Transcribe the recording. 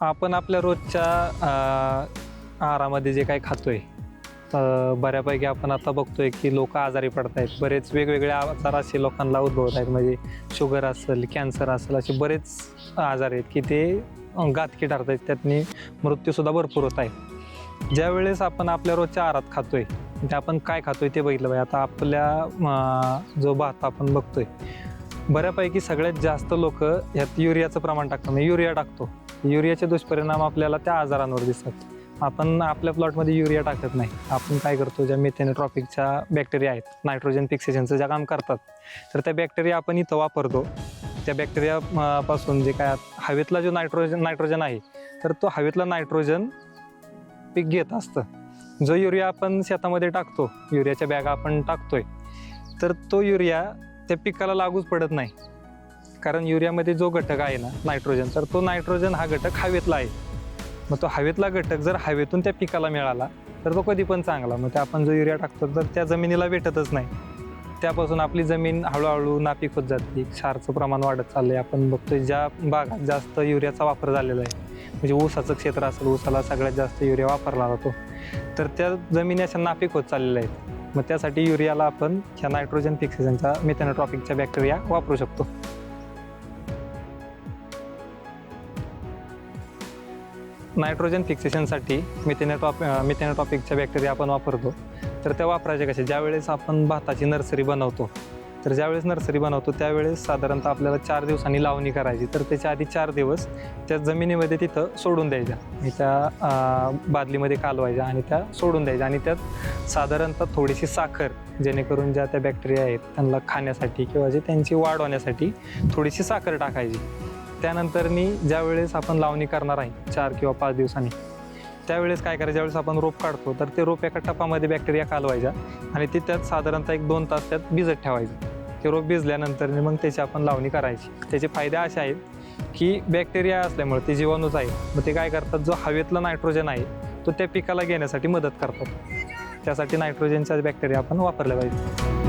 आपण आपल्या रोजच्या आहारामध्ये जे काही खातोय बऱ्यापैकी आपण आता बघतोय की लोक आजारी पडत आहेत बरेच वेगवेगळे आजार असे लोकांना उद्भवत आहेत. म्हणजे शुगर असेल कॅन्सर असेल असे बरेच आजार आहेत की ते गातकी ठरत आहेत त्यातनी मृत्यूसुद्धा भरपूर होत आहे. ज्यावेळेस आपण आपल्या रोजच्या आहारात खातोय ते आपण काय खातोय ते बघितलं पाहिजे. आता आपल्या जो भात आपण बघतोय बऱ्यापैकी सगळ्यात जास्त लोक यात युरियाचं प्रमाण टाकतात. म्हणजे युरिया टाकतो. युरियाचे दुष्परिणाम आपल्याला त्या आजारांवर दिसतात. आपण आपल्या प्लॉटमध्ये युरिया टाकत नाही. आपण काय करतो ज्या मेथेनोट्रॉपिकच्या बॅक्टेरिया आहेत नायट्रोजन फिक्सेशनचं ज्या काम करतात तर त्या बॅक्टेरिया आपण इथं वापरतो. त्या बॅक्टेरिया पासून जे काय हवेतला जो नायट्रोजन नायट्रोजन आहे तर तो हवेतला नायट्रोजन पीक घेत असतं. जो युरिया आपण शेतामध्ये टाकतो युरियाच्या बॅगा आपण टाकतोय तर तो युरिया त्या पिकाला लागूच पडत नाही. कारण युरियामध्ये जो घटक आहे ना नायट्रोजन तर तो नायट्रोजन हा घटक हवेतला आहे. मग तो हवेतला घटक जर हवेतून त्या पिकाला मिळाला तर तो कधी पण चांगला. मग ते आपण जो युरिया टाकतो तर त्या जमिनीला भेटतच नाही. त्यापासून आपली जमीन हळूहळू नापीक होत जाते. क्षारचं प्रमाण वाढत चाललंय. आपण बघतोय ज्या भागात जास्त युरियाचा वापर झालेला आहे म्हणजे ऊसाचं क्षेत्र असेल ऊसाला सगळ्यात जास्त युरिया वापरला जातो. तर त्या जमिनी अशा नापीक होत चाललेल्या आहेत. मग त्यासाठी युरियाला आपण ह्या नायट्रोजन फिक्सेशनचा मिथेनोट्रॉपिकच्या बॅक्टेरिया वापरू शकतो. नायट्रोजन फिक्सेशनसाठी मिथेनोटॉप मिथेनोटॉपिकच्या बॅक्टेरिया आपण वापरतो. तर त्या वापरायचे कसे ज्यावेळेस आपण भाताची नर्सरी बनवतो तर ज्यावेळेस नर्सरी बनवतो त्यावेळेस साधारणतः आपल्याला चार दिवसांनी लावणी करायची. तर त्याच्या आधी चार दिवस त्या जमिनीमध्ये तिथं सोडून द्यायच्या. ह्याच्या त्या बादलीमध्ये कालवायच्या आणि त्या सोडून द्यायच्या. आणि त्यात साधारणतः थोडीशी साखर जेणेकरून ज्या त्या बॅक्टेरिया आहेत त्यांना खाण्यासाठी किंवा जे त्यांची वाढ होण्यासाठी थोडीशी साखर टाकायची. त्यानंतर मी ज्यावेळेस आपण लावणी करणार आहे चार किंवा पाच दिवसांनी त्यावेळेस काय करायचं? ज्यावेळेस आपण रोप काढतो तर ते रोप एका टपामध्ये बॅक्टेरिया कालवायच्या आणि ते त्यात साधारणतः एक दोन तास त्यात भिजत ठेवायचं. ते रोप भिजल्यानंतर मग त्याची आपण लावणी करायची. त्याचे फायदे असे आहेत की बॅक्टेरिया असल्यामुळे ते जीवाणूच आहे मग ते काय करतात? जो हवेतला नायट्रोजन आहे तो त्या पिकाला घेण्यासाठी मदत करतात. त्यासाठी नायट्रोजनच्या बॅक्टेरिया आपण वापरल्या पाहिजे